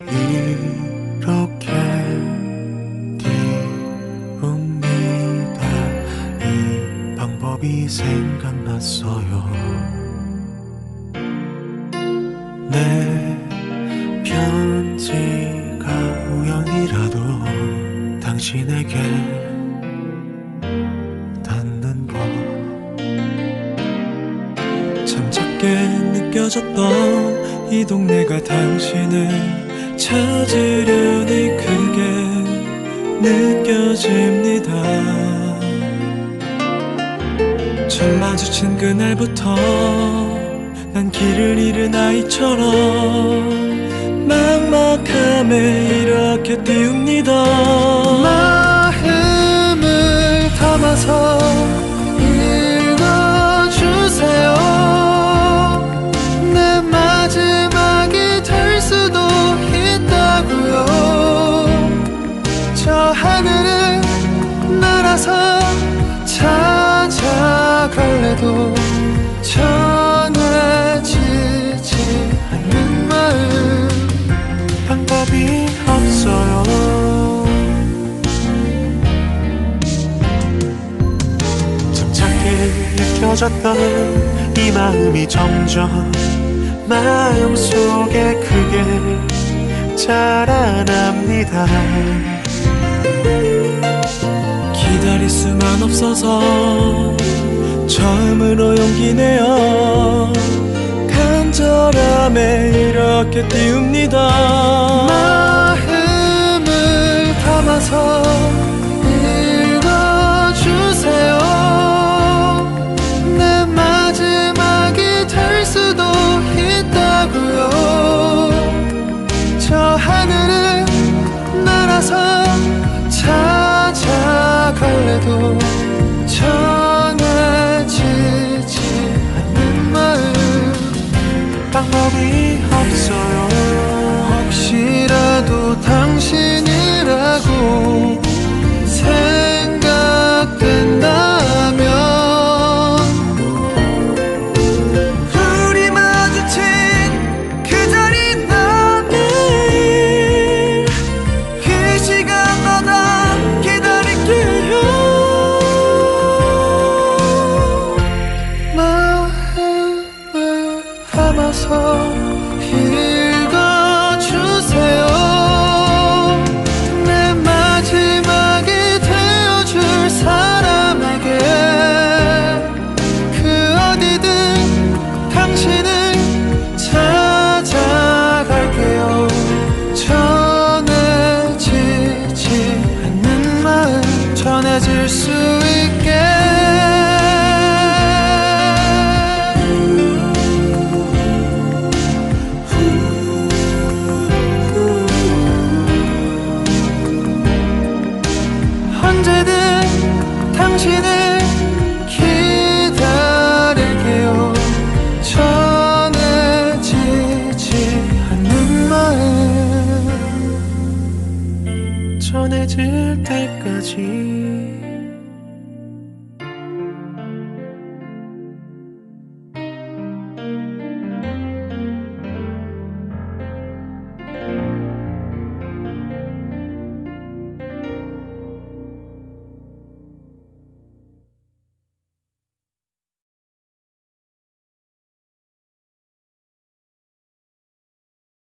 이렇게 띄웁니다. 이 방법이 생각났어요. 내 편지가 우연이라도 당신에게 닿는 법참 작게 느껴졌던 이 동네가 당신을 찾으려니 크게 느껴집니다. 처음 마주친 그날부터 난 길을 잃은 아이처럼 막막함에 이렇게 띄웁니다 느껴졌던 이 마음이 점점 마음속에 크게 자라납니다. 기다릴 수만 없어서 처음으로 용기 내어 간절함에 이렇게 띄웁니다. 마음을 담아서 心。 전해질 때까지